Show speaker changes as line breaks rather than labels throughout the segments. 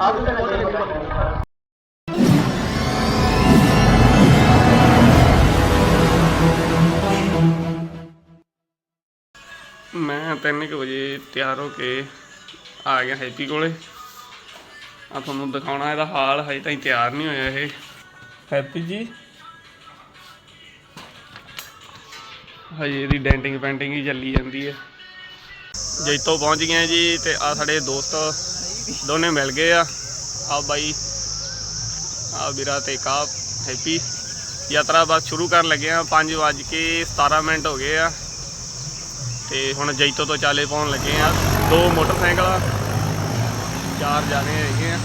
ਮੈਂ 3 ਵਜੇ ਤਿਆਰ ਹੋ ਕੇ ਆ ਗਿਆ ਹੈਪੀ ਕੋਲੇ। ਆ ਤੁਹਾਨੂੰ ਦਿਖਾਉਣਾ ਇਹਦਾ ਹਾਲ, ਹਜੇ ਤਾਈਂ ਤਿਆਰ ਨਹੀਂ ਹੋਇਆ ਇਹ। ਹੈਪੀ ਜੀ। ਹਜੇ ਇਹਦੀ ਡੈਂਟਿੰਗ ਪੈਂਟਿੰਗ ਹੀ ਚੱਲੀ ਜਾਂਦੀ ਹੈ। ਜੈਤੋ ਪਹੁੰਚ ਗਏ ਜੀ ਤੇ ਆ ਸਾਡੇ ਦੋਸਤ ਦੋਨੇ ਮਿਲ ਗਏ ਆ। ਆ ਬਾਈ। ਆ ਵੀਰਾ ਤੇ ਕਾ ਹੈਪੀ ਯਾਤਰਾ ਬਸ ਸ਼ੁਰੂ ਕਰਨ ਲੱਗੇ ਆ। 5 ਵਜ ਕੇ 17 ਮਿੰਟ ਹੋ ਗਏ ਆ। ਤੇ ਹੁਣ ਜੈਤੋ ਤੋਂ ਚਾਲੇ ਪਾਉਣ ਲੱਗੇ ਆ। ਦੋ ਮੋਟਰਸਾਈਕਲ। ਆ, ਚਾਰ ਜਾਣੇ ਹੈਗੇ ਆ।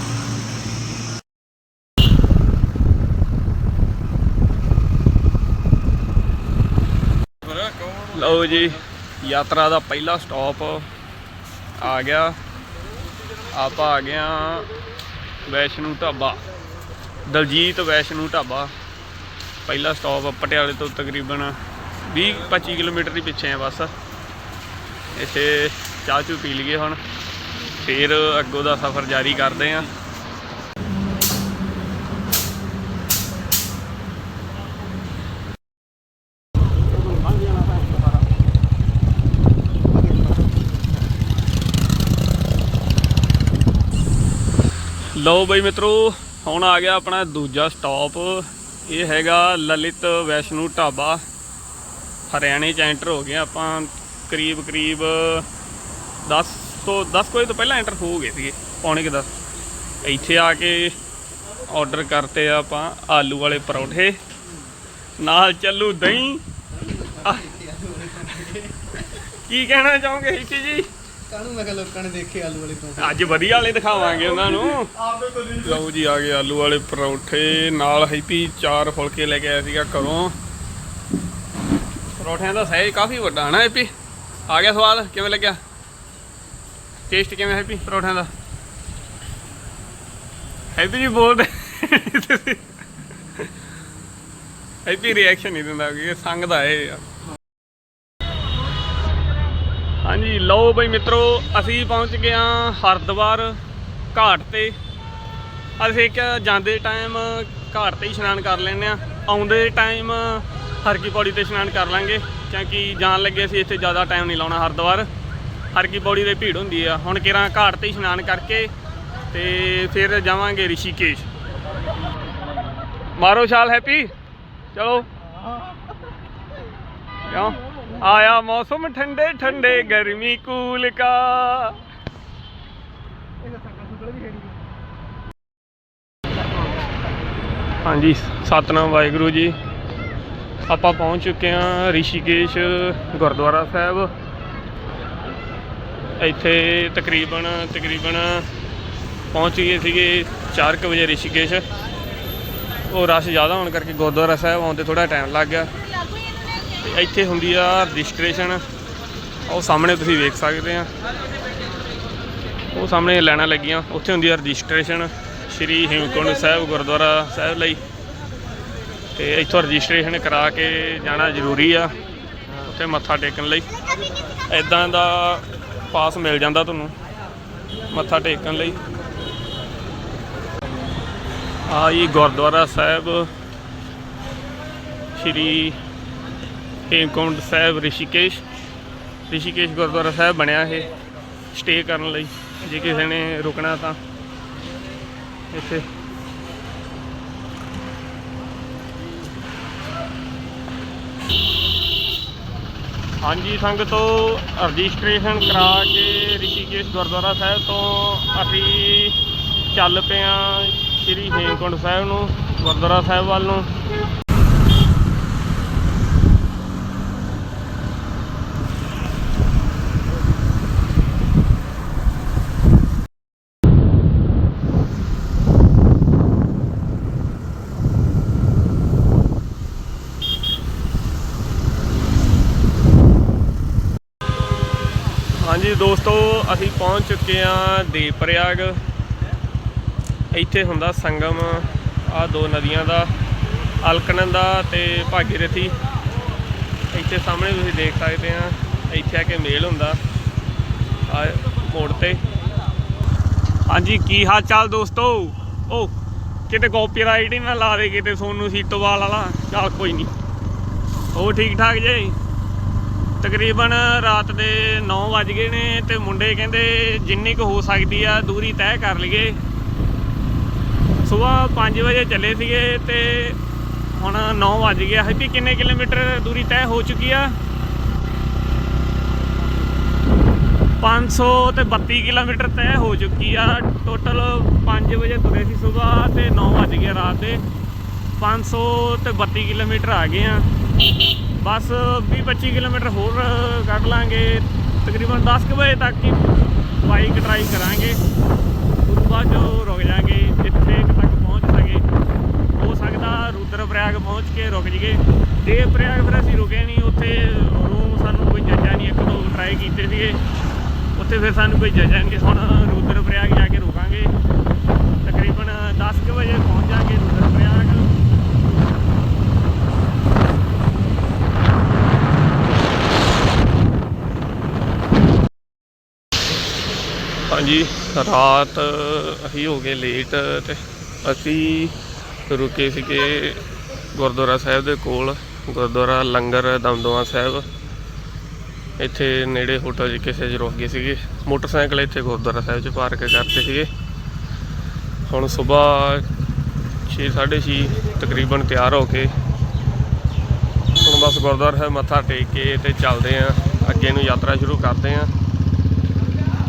ਲਓ ਜੀ ਯਾਤਰਾ ਦਾ ਪਹਿਲਾ ਸਟਾਪ ਆ ਗਿਆ। ਆਪਾਂ ਆ ਗਏ ਆ ਵੈਸ਼ਨੂ ਢਾਬਾ, ਦਲਜੀਤ ਵੈਸ਼ਨੂ ਢਾਬਾ। ਪਹਿਲਾ ਸਟਾਪ ਪਟਿਆਲੇ ਤੋਂ ਤਕਰੀਬਨ 20 25 ਕਿਲੋਮੀਟਰ ਦੀ ਪਿੱਛੇ ਆ ਬਸ। ਇੱਥੇ ਚਾਹ ਚੂ ਪੀ ਲਈਏ ਹੁਣ, ਫਿਰ ਅੱਗੋਂ ਦਾ ਸਫ਼ਰ ਜਾਰੀ ਕਰਦੇ ਆਂ ਲਓ ਬਈ ਮਿੱਤਰੋ, ਹੁਣ ਆ ਗਿਆ ਆਪਣਾ ਦੂਜਾ ਸਟਾਪ ਇਹ ਹੈਗਾ ਲਲਿਤ ਵੈਸ਼ਨੂ ਢਾਬਾ। ਹਰਿਆਣੇ ਚ ਐਂਟਰ ਹੋ ਗਏ ਆਪਾਂ, ਕਰੀਬ ਕਰੀਬ 10 ਤੋਂ 10 ਕੋਈ ਤੋਂ ਪਹਿਲਾਂ ਐਂਟਰ ਹੋ ਗਏ ਸੀਗੇ, ਪੌਣੇ ਕਿ 10 ਇੱਥੇ ਆ ਕੇ ਆਰਡਰ ਕਰਤੇ ਆ ਆਪਾਂ ਆਲੂ ਵਾਲੇ ਪਰੌਂਠੇ। ਨਾਲ ਚੱਲੂ ਦਹੀਂ। ਕੀ ਕਹਿਣਾ ਚਾਹੋਗੇ ਹਿੱਕੀ ਜੀ?
ਕਾਹਨੂੰ ਮੈਂ ਕਿਹਾ ਲੋਕਾਂ ਨੇ ਦੇਖੇ ਆਲੂ ਵਾਲੇ ਪਰੌਂਠੇ?
ਅੱਜ ਵਧੀਆ ਵਾਲੇ ਦਿਖਾਵਾਂਗੇ ਉਹਨਾਂ ਨੂੰ। ਲਓ ਜੀ ਆ ਗਏ ਆਲੂ ਵਾਲੇ ਪਰੌਠੇ। ਨਾਲ ਹੈਪੀ ਚਾਰ ਫੁਲਕੇ ਲੈ ਕੇ ਆਇਆ ਸੀਗਾ ਘਰੋਂ। ਪਰੌਠਿਆਂ ਦਾ ਸਾਈਜ਼ ਕਾਫੀ ਵੱਡਾ ਹੈ ਨਾ ਹੈਪੀ? ਆ ਗਿਆ ਸਵਾਦ ਕਿਵੇਂ ਲੱਗਿਆ? ਟੇਸਟ ਕਿਵੇਂ ਹੈਪੀ ਪਰੌਠਿਆਂ ਦਾ? ਹੈਪੀ ਜੀ ਬੋਲਦੇ ਹੈਪੀ ਰਿਐਕਸ਼ਨ ਨਹੀਂ ਦਿੰਦਾ ਕਿ ਸੰਗਦਾ ਇਹ ਯਾਰ ਹਾਂਜੀ ਲਓ ਬਈ ਮਿੱਤਰੋ ਅਸੀਂ ਪਹੁੰਚ ਗਏ ਹਾਂ ਹਰਿਦੁਆਰ ਘਾਟ ਤੇ। ਅਸੀਂ ਕਿਹਾ ਜਾਂਦੇ ਟਾਈਮ ਘਾਟ ਤੇ ਹੀ ਇਸ਼ਨਾਨ ਕਰ ਲੈਂਦੇ ਆ ਆਉਂਦੇ ਟਾਈਮ ਹਰਕੀ ਪੌੜੀ ਤੇ ਇਸ਼ਨਾਨ ਕਰ ਲਾਂਗੇ ਕਿਉਂਕਿ ਜਾਣ ਲੱਗੇ ਅਸੀਂ ਇੱਥੇ ਜ਼ਿਆਦਾ ਟਾਈਮ ਨਹੀਂ ਲਾਉਣਾ ਹਰਿਦੁਆਰ। ਹਰਕੀ ਪੌੜੀ ਦੇ ਭੀੜ ਹੁੰਦੀ ਆ। ਹੁਣ ਕਿਰਾਂ ਘਾਟ ਤੇ ਇਸ਼ਨਾਨ ਕਰਕੇ ਤੇ ਫਿਰ ਜਾਵਾਂਗੇ ਰਿਸ਼ੀਕੇਸ਼। ਮਾਰੋ ਛਾਲ ਹੈਪੀ? ਚਲੋ। क्यों आया मौसम ठंडे ठंडे गर्मी कूल का ਹਾਂਜੀ ਸਤਨਾਮ ਵਾਹਿਗੁਰੂ ਜੀ ਆਪਾਂ ਪਹੁੰਚ ਚੁੱਕੇ ਹਾਂ ਰਿਸ਼ੀਕੇਸ਼ ਗੁਰਦੁਆਰਾ ਸਾਹਿਬ ਇੱਥੇ ਤਕਰੀਬਨ ਤਕਰੀਬਨ ਪਹੁੰਚ ਗਏ ਸੀਗੇ 4:00 ਵਜੇ ਰਿਸ਼ੀਕੇਸ਼ ਉਹ ਰਸ਼ ਜ਼ਿਆਦਾ ਹੋਣ ਕਰਕੇ ਗੁਰਦੁਆਰਾ ਸਾਹਿਬ ਆਉਣ ਥੋੜਾ ਟਾਈਮ ਲੱਗ ਗਿਆ ਤੇ ਇੱਥੇ ਹੁੰਦੀ ਆ ਰਜਿਸਟ੍ਰੇਸ਼ਨ ਉਹ ਸਾਹਮਣੇ ਤੁਸੀਂ ਵੇਖ ਸਕਦੇ ਆ। ਉਹ ਸਾਹਮਣੇ ਲੈਣਾ ਲੱਗੀਆਂ। ਉੱਥੇ ਹੁੰਦੀ ਆ ਰਜਿਸਟ੍ਰੇਸ਼ਨ ਸ਼੍ਰੀ ਹੇਮਕੁੰਡ ਸਾਹਿਬ ਗੁਰਦੁਆਰਾ ਸਾਹਿਬ ਲਈ। ਤੇ ਇੱਥੋਂ ਰਜਿਸਟ੍ਰੇਸ਼ਨ ਕਰਾ ਕੇ ਜਾਣਾ ਜ਼ਰੂਰੀ ਆ। ਉੱਥੇ ਮੱਥਾ ਟੇਕਣ ਲਈ। ਐਦਾਂ ਦਾ ਪਾਸ ਮਿਲ ਜਾਂਦਾ ਤੁਹਾਨੂੰ। ਮੱਥਾ ਟੇਕਣ ਲਈ। ਆ ਜੀ ਗੁਰਦੁਆਰਾ ਸਾਹਿਬ। ਸ਼੍ਰੀ ਹੇਮਕੁੰਡ ਸਾਹਿਬ ਰਿਸ਼ੀਕੇਸ਼ ਰਿਸ਼ੀਕੇਸ਼ ਗੁਰਦੁਆਰਾ ਸਾਹਿਬ ਬਣਿਆ ਇਹ ਸਟੇ ਕਰਨ ਲਈ, ਜੇ ਕਿਸੇ ਨੇ ਰੁਕਣਾ ਤਾਂ ਇੱਥੇ। ਹਾਂਜੀ ਸੰਗਤੋ ਰਜਿਸਟ੍ਰੇਸ਼ਨ ਕਰਾ ਕੇ ਰਿਸ਼ੀਕੇਸ਼ ਗੁਰਦੁਆਰਾ ਸਾਹਿਬ ਤੋਂ ਅਸੀਂ ਚੱਲ ਪਏ ਹਾਂ ਸ਼੍ਰੀ ਹੇਮਕੁੰਡ ਸਾਹਿਬ ਨੂੰ, ਗੁਰਦੁਆਰਾ ਸਾਹਿਬ ਵੱਲ ਨੂੰ। ਹਾਂਜੀ ਦੋਸਤੋ, ਅਸੀਂ ਪਹੁੰਚ ਚੁੱਕੇ ਹਾਂ ਦੇਵਪ੍ਰਯਾਗ। ਇੱਥੇ ਹੁੰਦਾ ਸੰਗਮ, ਆ ਦੋ ਨਦੀਆਂ ਦਾ, ਅਲਕਨੰਦਾ ਤੇ ਭਾਗੀਰਥੀ ਇੱਥੇ ਸਾਹਮਣੇ ਤੁਸੀਂ ਦੇਖ ਸਕਦੇ ਆ ਇੱਥੇ ਆ ਕੇ ਮੇਲ ਹੁੰਦਾ, ਆ ਮੋੜ ਤੇ। ਹਾਂਜੀ, ਕੀ ਹਾਲ ਚਾਲ ਦੋਸਤੋ? ਉਹ ਕਿਤੇ ਕਾਪੀਰਾਈਟ ਹੀ ਨਾ ਲਾ ਦੇ, ਕਿਤੇ ਸੋਨੂੰ ਸੀਟੋਵਾਲ ਵਾਲਾ। ਚੱਲ ਕੋਈ ਨਹੀਂ। ਉਹ ਠੀਕ ਠਾਕ ਜੇ? ਤਕਰੀਬਨ ਰਾਤ ਦੇ 9 ਵੱਜ ਗਏ ਨੇ ਤੇ ਮੁੰਡੇ ਕਹਿੰਦੇ ਜਿੰਨੀ ਕੁ ਹੋ ਸਕਦੀ ਆ, ਦੂਰੀ ਤੈਅ ਕਰ ਲਈਏ। ਸਵੇਰ 5 ਵਜੇ ਚੱਲੇ ਸੀਗੇ ਤੇ ਹੁਣ 9 ਵੱਜ ਗਿਆ। ਹੈਪੀ, ਕਿੰਨੇ ਕਿਲੋਮੀਟਰ ਦੂਰੀ ਤੈਅ ਹੋ ਚੁੱਕੀ ਆ? 500 ਤੇ 32 ਕਿਲੋਮੀਟਰ ਤੈਅ ਹੋ ਚੁੱਕੀ ਆ। ਟੋਟਲ 5 ਵਜੇ ਤੁਰੇ ਸੀ ਸਵੇਰ ਤੇ 9 ਵੱਜ ਗਿਆ ਰਾਤ ਦੇ। 500 ਤੇ 32 ਕਿਲੋਮੀਟਰ ਆ ਗਏ ਆ। ਬਸ 20 25 ਕਿਲੋਮੀਟਰ ਹੋਰ ਕੱਢ ਲਾਂਗੇ। ਤਕਰੀਬਨ 10 ਕੁ ਵਜੇ ਤੱਕ ਹੀ ਬਾਈਕ ਟਰਾਈ ਕਰਾਂਗੇ। ਉਸ ਤੋਂ ਬਾਅਦ ਜੋ ਰੁਕ ਜਾਾਂਗੇ ਜਿੱਥੇ ਤੱਕ ਪਹੁੰਚ ਸਕੇ। ਹੋ ਸਕਦਾ ਰੁਦਰ ਪ੍ਰਯਾਗ ਪਹੁੰਚ ਕੇ ਰੁਕ ਜੀਏ ਦੇਵ ਪ੍ਰਯਾਗ ਫਿਰ ਅਸੀਂ ਰੁਕੇ ਨਹੀਂ ਉੱਥੇ ਰੂਮ ਸਾਨੂੰ ਕੋਈ ਜੱਜਾ ਨਹੀਂ ਇੱਕ ਦੋ ਟਰਾਈ ਕੀਤੇ ਸੀਗੇ। ਉੱਥੇ ਫਿਰ ਸਾਨੂੰ ਕੋਈ ਜੱਜਾ ਨਹੀਂ ਹੁਣ ਰੁਦਰ ਪ੍ਰਯਾਗ ਜਾ ਕੇ ਰੁਕਾਂਗੇ। ਤਕਰੀਬਨ 10 ਕੁ ਵਜੇ ਪਹੁੰਚ ਜਾਾਂਗੇ ਰੁਦਰ ਪ੍ਰਯਾਗ ਹਾਂਜੀ, ਰਾਤ ਅਸੀਂ ਹੋ ਗਏ ਲੇਟ ਤੇ ਅਸੀਂ ਰੁਕੇ ਸੀਗੇ ਗੁਰਦੁਆਰਾ ਸਾਹਿਬ ਦੇ ਕੋਲ, ਗੁਰਦੁਆਰਾ ਲੰਗਰ ਦਮਦਮਾ ਸਾਹਿਬ। ਇੱਥੇ ਨੇੜੇ ਹੋਟਲ 'ਚ ਕਿਸੇ 'ਚ ਰੁਕ ਗਏ ਸੀਗੇ। ਮੋਟਰਸਾਈਕਲ ਇੱਥੇ ਗੁਰਦੁਆਰਾ ਸਾਹਿਬ 'ਚ ਪਾਰਕ ਕਰਤੇ ਸੀਗੇ। ਹੁਣ ਸਵੇਰ 6:30 ਤਕਰੀਬਨ ਤਿਆਰ ਹੋ ਕੇ ਹੁਣ ਬਸ ਗੁਰਦੁਆਰਾ ਸਾਹਿਬ ਮੱਥਾ ਟੇਕ ਕੇ ਤੇ ਚੱਲਦੇ ਆਂ। ਅੱਗੇ ਨੂੰ ਯਾਤਰਾ ਸ਼ੁਰੂ ਕਰਦੇ ਆਂ।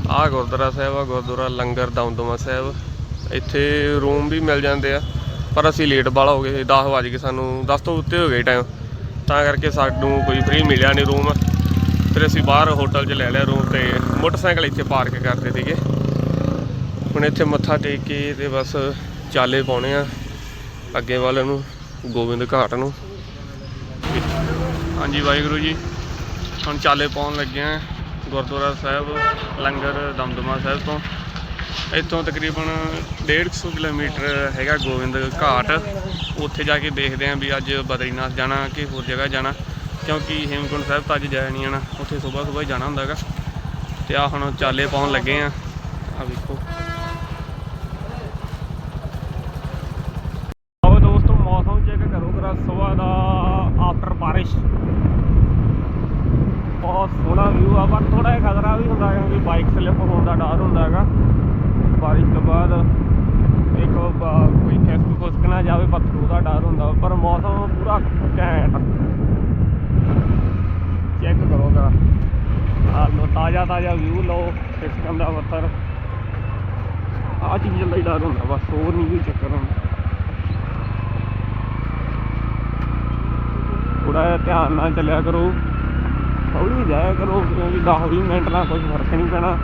ਆਹ ਗੁਰਦੁਆਰਾ ਸਾਹਿਬ, ਆ ਗੁਰਦੁਆਰਾ ਲੰਗਰ ਦਮਦਮਾ ਸਾਹਿਬ। ਇੱਥੇ ਰੂਮ ਵੀ ਮਿਲ ਜਾਂਦੇ ਆ, ਪਰ ਅਸੀਂ ਲੇਟ ਵਾਲਾ ਹੋ ਗਏ 10 ਵਜ ਗਏ ਸਾਨੂੰ 10 ਤੋਂ ਉੱਤੇ ਹੋ ਗਏ ਟਾਈਮ ਤਾਂ ਕਰਕੇ ਸਾਨੂੰ ਕੋਈ ਫ੍ਰੀ ਮਿਲਿਆ ਨਹੀਂ ਰੂਮ ਫਿਰ ਅਸੀਂ ਬਾਹਰ ਹੋਟਲ 'ਚ ਲੈ ਲਿਆ ਰੂਮ ਤੇ, ਮੋਟਰਸਾਈਕਲ ਇੱਥੇ ਪਾਰਕ ਕਰਦੇ ਸੀਗੇ। ਹੁਣ ਇੱਥੇ ਮੱਥਾ ਟੇਕ ਕੇ ਤੇ ਬਸ ਚਾਲੇ ਪਾਉਣੇ ਆ, ਅੱਗੇ ਵੱਲ ਨੂੰ, ਗੋਬਿੰਦ ਘਾਟ ਨੂੰ। ਹਾਂਜੀ ਵਾਹਿਗੁਰੂ ਜੀ, ਹੁਣ ਚਾਲੇ ਪਾਉਣ ਲੱਗੇ ਆ। ਗੁਰਦੁਆਰਾ ਸਾਹਿਬ, ਲੰਗਰ ਦਮਦਮਾ ਸਾਹਿਬ ਤੋਂ। ਇੱਥੋਂ ਤਕਰੀਬਨ 150 ਕਿਲੋਮੀਟਰ ਹੈਗਾ ਗੋਬਿੰਦ ਘਾਟ। ਉੱਥੇ ਜਾ ਕੇ ਦੇਖਦੇ ਆਂ ਵੀ ਅੱਜ ਬਦਰੀਨਾਥ ਜਾਣਾ ਕਿ ਹੋਰ ਜਗ੍ਹਾ ਜਾਣਾ। ਕਿਉਂਕਿ ਹੇਮਕੁੰਟ ਸਾਹਿਬ ਤਾਂ ਅੱਜ ਜਾਇਆ ਨਹੀਂ ਜਾਣਾ, ਉੱਥੇ ਸਵੇਰ ਸਵੇਰ ਜਾਣਾ ਹੁੰਦਾ ਹੈਗਾ। ਤੇ ਆ ਹੁਣ ਚਾਲੇ ਪਾਉਣ ਲੱਗੇ ਆ। ਆ ਵੇਖੋ ਆਓ ਦੋਸਤੋ ਮੌਸਮ ਚੈੱਕ ਕਰੋ ਜਰਾ ਸਵੇਰ ਦਾ ਆਫਟਰ ਬਾਰਿਸ਼ ਬਹੁਤ ਸੋਹਣਾ ਵਿਊ ਆ ਪਰ ਥੋੜਾ ਜਿਹਾ ਖਤਰਾ ਵੀ ਹੁੰਦਾ ਕਿਉਂਕਿ ਬਾਈਕ ਸਲਿੱਪ ਹੋਣ ਦਾ ਡਰ ਹੁੰਦਾ ਹੈਗਾ ਬਾਰਿਸ਼ ਤੋਂ ਕੋਈ ਖਿਸਕ ਖੁਸਕ ਨਾ ਜਾਵੇ, ਪੱਥਰੂ ਦਾ ਡਰ ਹੁੰਦਾ, ਪਰ ਮੌਸਮ ਪੂਰਾ ਘੈਂਟ ਚੈੱਕ ਕਰੋ ਜਰਾ। ਆ ਲੋ ਤਾਜ਼ਾ ਤਾਜ਼ਾ ਵਿਊ ਲਓ ਖਿਸਕਣ ਦਾ ਪੱਥਰ। ਆ ਚੀਜ਼ ਲਈ ਡਰ ਹੁੰਦਾ, ਬਸ ਹੋਰ ਨਹੀਂ ਕੋਈ ਚੱਕਰ ਹੁੰਦਾ। ਥੋੜਾ ਜਿਹਾ ਧਿਆਨ ਨਾਲ ਚੱਲਿਆ ਕਰੋ। ਹੌਲੀ ਜਾਇਆ ਕਰੋ, ਕਿਉਂਕਿ 10 20 ਮਿੰਟ ਨਾਲ ਕੁਝ ਫ਼ਰਕ ਨਹੀਂ ਪੈਣਾ।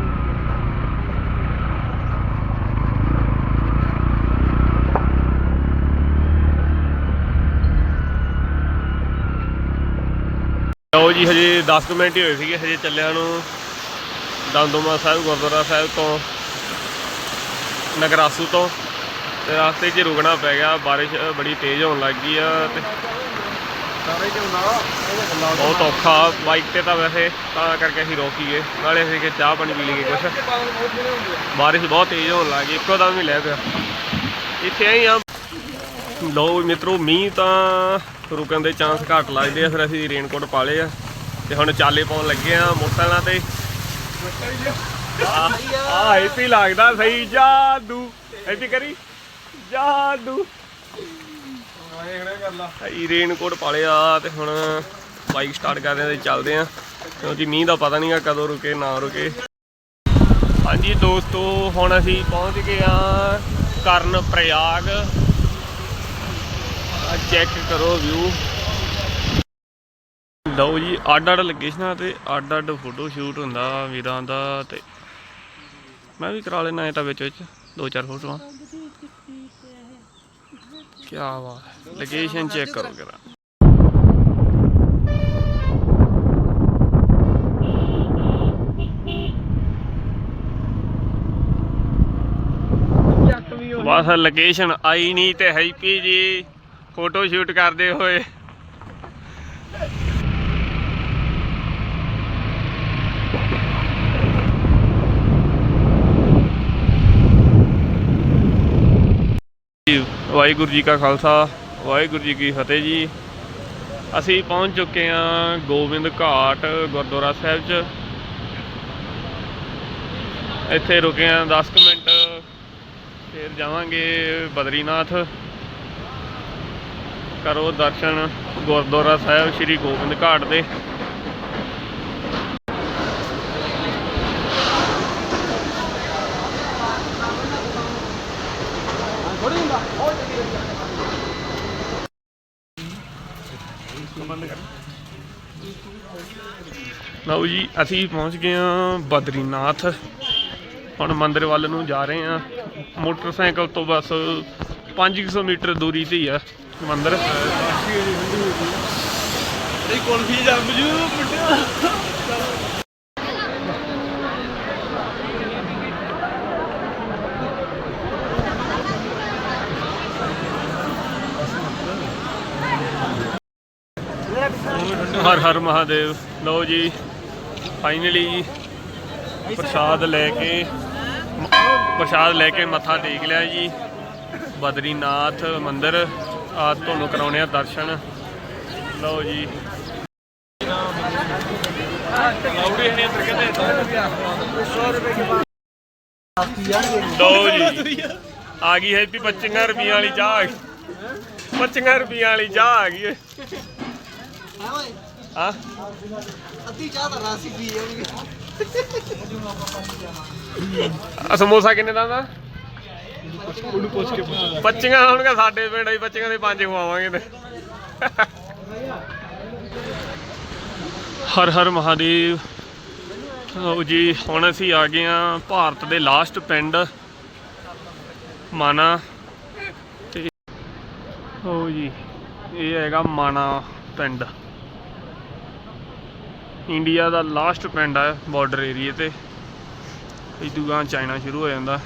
ਲਓ ਜੀ ਹਜੇ 10 ਕੁ ਮਿੰਟ ਹੀ ਹੋਏ ਸੀਗੇ ਹਜੇ ਚੱਲਿਆਂ ਨੂੰ ਦਮਦਮਾ ਸਾਹਿਬ ਗੁਰਦੁਆਰਾ ਸਾਹਿਬ ਤੋਂ ਨਗਰਾਸੂ ਤੋਂ। ਤੇ ਰਸਤੇ 'ਚ ਰੁਕਣਾ ਪੈ ਗਿਆ ਬਾਰਿਸ਼ ਬੜੀ ਤੇਜ਼ ਹੋਣ ਲੱਗ ਗਈ ਆ ਤੇ ਬਹੁਤ ਔਖਾ ਬਾਈਕ ਤੇ ਤਾਂ ਵੈਸੇ ਤਾਂ ਕਰਕੇ ਅਸੀਂ ਰੋਕੀਏ ਨਾਲੇ ਅਸੀਂ ਕਿ ਚਾਹ ਪਾਣੀ ਪੀ ਲਈਏ ਕੁਛ। ਬਾਰਿਸ਼ ਬਹੁਤ ਤੇਜ਼ ਹੋਣ ਲੱਗ ਗਈ ਇੱਕੋ ਦਮ ਹੀ ਲੈ ਪਿਆ। ਇੱਥੇ ਆਈ ਆ। ਲਓ ਮਿੱਤਰੋ, ਮੀਂਹ ਤਾਂ ਰੁਕਣ ਦੇ ਚਾਂਸ ਘੱਟ ਲੱਗਦੇ ਆ, ਫਿਰ ਅਸੀਂ ਰੇਨਕੋਟ ਪਾ ਲਏ ਆ। ਤੇ ਹੁਣ ਚਾਲੇ ਪਾਉਣ ਲੱਗੇ ਆ ਮੋਟਰਸਾਈਕਲਾਂ ਤੇ। ਆ ਐਪੀ ਲੱਗਦਾ, ਸਹੀ, ਜਾਦੂ। ਐਪੀ ਕਰੀ? ਜਾਦੂ। ਭਾਈ ਰੇਨਕੋਟ ਪਾ ਲਿਆ, ਤੇ ਹੁਣ ਬਾਈਕ ਸਟਾਰਟ ਕਰਦੇ ਆ ਤੇ ਚੱਲਦੇ ਆ। ਕਿਉਂਕਿ ਮੀਂਹ ਦਾ ਪਤਾ ਨਹੀਂਗਾ ਕਦੋਂ ਰੁਕੇ, ਨਾ ਰੁਕੇ। ਹਾਂਜੀ ਦੋਸਤੋ, ਹੁਣ ਅਸੀਂ ਪਹੁੰਚ ਗਏ ਆ ਕਰਨ ਪ੍ਰਯਾਗ। ਆ ਚੈੱਕ ਕਰੋ ਵਿਊ ਲਓ ਜੀ ਅੱਡ ਅੱਡ ਲੋਕੇਸ਼ਨਾਂ ਤੇ ਅੱਡ ਅੱਡ ਫੋਟੋ ਸ਼ੂਟ ਹੁੰਦਾ ਵੀਰਾਂ ਦਾ ਤੇ ਮੈਂ ਵੀ ਕਰਾ ਲੈਣਾ ਇਹ ਤਾਂ ਵਿੱਚ ਵਿੱਚ ਦੋ ਚਾਰ ਫੋਟੋਆਂ ਕੀ ਬਾਤ ਲੋਕੇਸ਼ਨ ਚੈੱਕ ਕਰੋ
ਹੋ
ਬਸ ਲੋਕੇਸ਼ਨ ਆਈ ਨਹੀਂ ਤੇ ਹੈਪੀ ਜੀ। ਫੋਟੋ ਸ਼ੂਟ ਕਰਦੇ ਹੋਏ। ਵਾਹਿਗੁਰੂ ਜੀ ਕਾ ਖਾਲਸਾ, ਵਾਹਿਗੁਰੂ ਜੀ ਕੀ ਫਤਿਹ ਜੀ। ਅਸੀਂ ਪਹੁੰਚ ਚੁੱਕੇ ਹਾਂ ਗੋਬਿੰਦ ਘਾਟ ਗੁਰਦੁਆਰਾ ਸਾਹਿਬ 'ਚ। ਇੱਥੇ ਰੁਕੇ ਹਾਂ 10 ਕੁ ਮਿੰਟ। ਫਿਰ ਜਾਵਾਂਗੇ ਬਦਰੀਨਾਥ। ਕਰੋ ਦਰਸ਼ਨ ਗੁਰਦੁਆਰਾ ਸਾਹਿਬ ਸ੍ਰੀ ਗੋਬਿੰਦ ਘਾਟ ਦੇ। ਲਓ ਜੀ, ਅਸੀਂ ਪਹੁੰਚ ਗਏ ਹਾਂ ਬਦਰੀਨਾਥ। ਹੁਣ ਮੰਦਿਰ ਵੱਲ ਨੂੰ ਜਾ ਰਹੇ ਹਾਂ। ਮੋਟਰਸਾਈਕਲ ਤੋਂ ਬਸ 500 ਮੀਟਰ ਦੂਰੀ ਤੇ ਹੀ ਆ। ਮੰਦਿਰ।
ਇਹ ਕੁਲਫੀ ਜੰਮ ਜੂ ਮੁੰਡਿਆ
ਹਰ ਹਰ ਮਹਾਦੇਵ। ਲਓ ਜੀ ਫਾਈਨਲੀ ਪ੍ਰਸ਼ਾਦ ਲੈ ਕੇ ਪ੍ਰਸ਼ਾਦ ਲੈ ਕੇ ਮੱਥਾ ਟੇਕ ਲਿਆ ਜੀ। ਬਦਰੀਨਾਥ ਮੰਦਿਰ। ਆ ਤੁਹਾਨੂੰ ਕਰਾਉਣੇ ਆ ਦਰਸ਼ਨ। ਲਓ ਜੀ। ਲਾਉੜੇ ਨੇ ਅੰਦਰ ਕਹਿੰਦੇ ਲਓ ਜੀ। ਆ ਗਈ ਹੈਪੀ 25 ਰੁਪਈਆਂ ਵਾਲੀ ਚਾਹ ਆ ਗਈ 25 ਰੁਪਈਆਂ ਵਾਲੀ ਚਾਹ ਆ ਗਈ
ਹਾਂ। ਓਏ
ਹਾਂ
ਅੱਧੀ ਚਾਹ ਤਾਂ ਰਾਸੀ ਪੀ ਜਾਣਗੇ
ਆ ਸਮੋਸਾ ਕਿੰਨੇ ਦਾ ਦਾ ਉਹਨੂੰ ਪੁੱਛ ਕੇ ਬੱਚੀਆਂ ਹੋਣਗੇ ਸਾਡੇ ਪਿੰਡ ਹੀ ਬੱਚੀਆਂ ਦੇ ਪੰਜ ਖਵਾਵਾਂਗੇ ਤੇ। ਹਰ ਹਰ ਮਹਾਦੇਵ। ਲਓ ਜੀ, ਹੁਣ ਅਸੀਂ ਆ ਗਏ ਆ ਭਾਰਤ ਦੇ ਲਾਸਟ ਪਿੰਡ, ਮਾਨਾ। ਤੇ ਲਓ ਜੀ, ਇਹ ਹੈਗਾ ਮਾਨਾ ਪਿੰਡ। ਇੰਡੀਆ ਦਾ ਲਾਸਟ ਪਿੰਡ ਆ ਬਾਰਡਰ ਏਰੀਏ ਤੇ। ਇਦੂ ਗਾਂ ਚਾਈਨਾ ਸ਼ੁਰੂ ਹੋ ਜਾਂਦਾ।